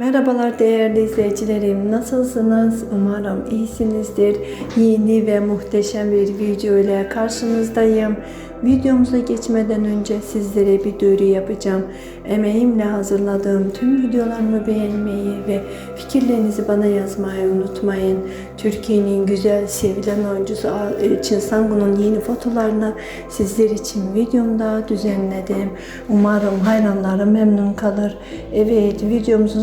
Merhabalar değerli izleyicilerim. Nasılsınız? Umarım iyisinizdir. Yeni ve muhteşem bir video ile karşınızdayım. Videomuza geçmeden önce sizlere bir duyuru yapacağım. Emeğimle hazırladığım tüm videolarımı beğenmeyi ve fikirlerinizi bana yazmayı unutmayın. Türkiye'nin güzel, sevilen oyuncusu Elçin Sangun'un yeni fotolarını sizler için videomda düzenledim. Umarım hayranlarım memnun kalır. Evet, videomuzun